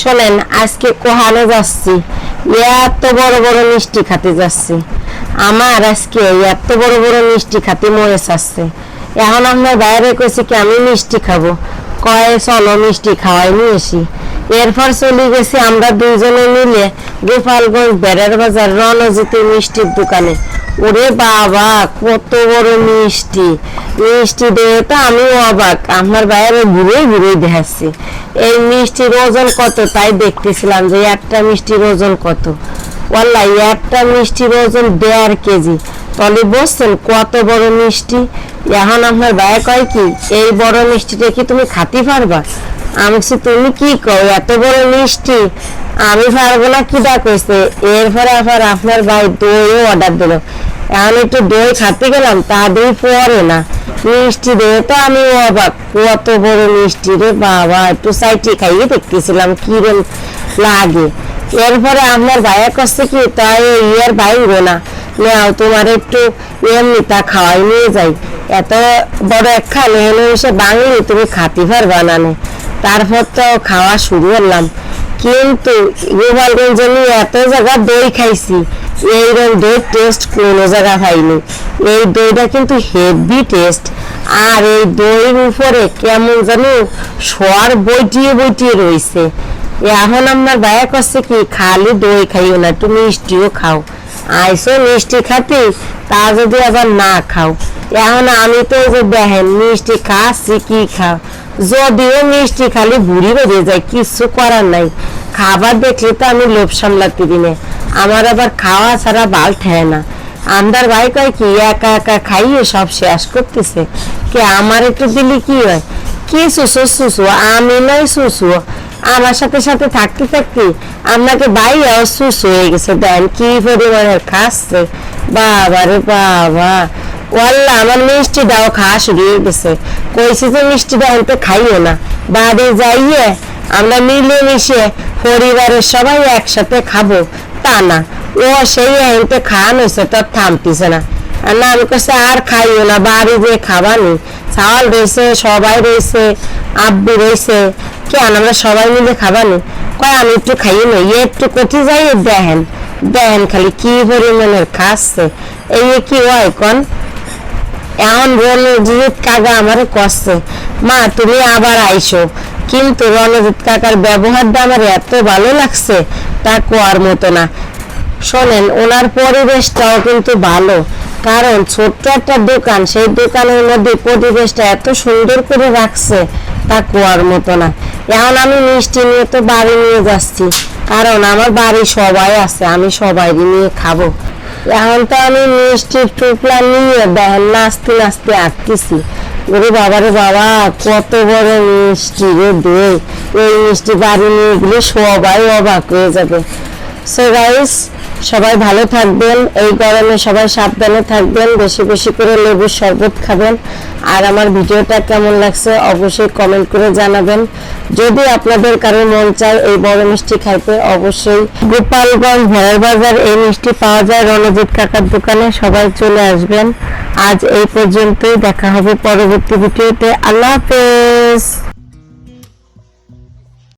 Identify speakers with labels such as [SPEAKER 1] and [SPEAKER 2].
[SPEAKER 1] শোনেন, আজকে কোহানে যাচ্ছি। এত বড় বড় মিষ্টি খাতে যাচ্ছি। আমার আজকে এত বড় বড় মিষ্টি খেতে মরে যাচ্ছে। এখন আমরা বাইরে কইছি কি, আমি মিষ্টি খাব। কয়ে, চলো, মিষ্টি খাওয়াই নিয়ে এসি এরপর চলে গেছি আমরা দুইজনে মিলে গোপালগঞ্জ বেড়ার বাজার রণজিতে মিষ্টির দোকানে। ওরে বাবা কত বড় মিষ্টি। মিষ্টি দেখে তো আমি অবাক। আমার বাইরে ঘুরে ঘুরে দেখাচ্ছি। এই মিষ্টির ওজন কত? তাই দেখতেছিলাম যে একটা মিষ্টির ওজন কত। ওয়াল্লাহ একটা মিষ্টির ওজন দেড় কেজি। তাহলে বলছেন কত বড় মিষ্টি? এখন আপনার ভাইয়া কয় কি এই বড় মিষ্টিটা কি তুমি খাতে পারবা? আমি বলছি, তুমি কি কও এত বড় মিষ্টি? আমি পারব না কি কইছে? এরপরে আবার আপনার ভাই দইও অর্ডার দিল। এখন একটু দই খাতে গেলাম, তা দই পরে না। মিষ্টি দিয়ে তো আমি অবাক। কত বড় মিষ্টি রে বাবা, একটু সাইটি খাইয়ে দেখতেছিলাম, কিরম লাগে। এরপরে আপনার ভাইয়া কাছে কি, তাই ইয়ার ভাইঙ্গো না। নেও, তোমার একটু এমনি তা খাওয়াই নিয়ে যাই। এত বড় একখান এনে এসে বাঙালি, তুমি খাতে পারবা না। তারপর তো খাওয়া শুরু করলাম। কিন্তু গোপালগঞ্জ আমি এত জায়গা দই খাইছি। এইরকম দই টেস্ট কোনো জায়গা পাইনি এই দইটা কিন্তু হেভি টেস্ট আর এই দইয়ের উপরে কেমন জানো সোয়ার বইটিয়ে বইটিয়ে রয়েছে এখন আমার ভাইয়া করছে কি, খালি দই খাইও না, একটু মিষ্টিও খাও। আইসো মিষ্টি খাতে, তা যদি আবার না খাও। এখন আমি তো দেখেন, মিষ্টি খাচ্ছি, কি খাও? যদিও মিষ্টি খালি বুড়ি বেরিয়ে যায়, কিছু করার নাই। খাবার দেখলে তো আমি লোভ সামলাতে দিনে। আমার আবার খাওয়া ছাড়া বাল ঠেয় না। আমদার ভাই কয় কি, একা একা খাইয়ে সব শেষ করতেছে। কে আমার একটু দিলে কি হয়? কি সুসু সুসু আমি নয় সুসু আমার সাথে সাথে থাকতে থাকতে আপনাকে বাইরেও সুস হয়ে গেছে। দেন কি পরিমাণের খাচ্ছে? বাবা রে বাবা। ওয়াল্লা, আমার মিষ্টি দাও, খাওয়া শুরু হয়ে গেছে। কইছি যে মিষ্টি দাও তো খাইও না। বাড়ি যাইয়ে আমরা মিলে মিশে পরিবারের সবাই একসাথে খাব। তা না, ও সেই এনতে খাওয়ানো হয়েছে, তো থামতিছে না। আর না, আমি কাছে আর খাইও না, বাড়ি যে খাবানি। চাওয়াল রয়েছে, সবাই রয়েছে, আব্বু রয়েছে। কেন, আমরা সবাই মিলে খাবানি? কয়, আমি একটু খাইয়ে ইয়ে একটু কোথায় যাই দেখেন। দেখেন খালি কি পরিমাণের খাচ্ছে। এই কি হয় কন? এমন রণজিৎ কাকা আমার কষ্ট মা, তুমি আবার আইসো। কিন্তু রণজিৎ কাকার ব্যবহারটা আমার এত ভালো লাগছে, তা কোয়ার মতো না। শোনেন, ওনার পরিবেশটাও কিন্তু ভালো। কারণ ছোট্ট একটা দোকান, সেই দোকানের মধ্যে পরিবেশটা এত সুন্দর করে রাখছে, তা কোয়ার মতো না। এখন আমি মিষ্টি নিয়ে তো বাড়ি নিয়ে যাচ্ছি। কারণ আমার বাড়ি সবাই আছে, আমি সবাই নিয়ে খাব। এখন তো আমি মিষ্টির টুকলা নিয়ে দেখেন, নাচতে নাচতে আঁকতেছি। ওরে বাবা রে বাবা, কত বড় মিষ্টি রে দই এই মিষ্টি বাড়ি নিয়ে গেলে সবাই অবাক হয়ে যাবে। সো গাইস সবাই ভালো থাকবেন, এই গরমে সবাই সাবধানে থাকবেন, বেশি বেশি করে লেবুর শরবত খাবেন। আর আমার ভিডিওটা কেমন লাগছে অবশ্যই কমেন্ট করে জানাবেন। যদি আপনাদের কারও মন চায় এই বড় মিষ্টি খাইতে, অবশ্যই গোপালগঞ্জ ভেড়ার বাজার, এই মিষ্টি পাওয়া যায় রণজিৎ কাকার দোকানে। সবাই চলে আসবেন। আজ এই পর্যন্তই। দেখা হবে পরবর্তী ভিডিওতে। আল্লাহ হাফেজ।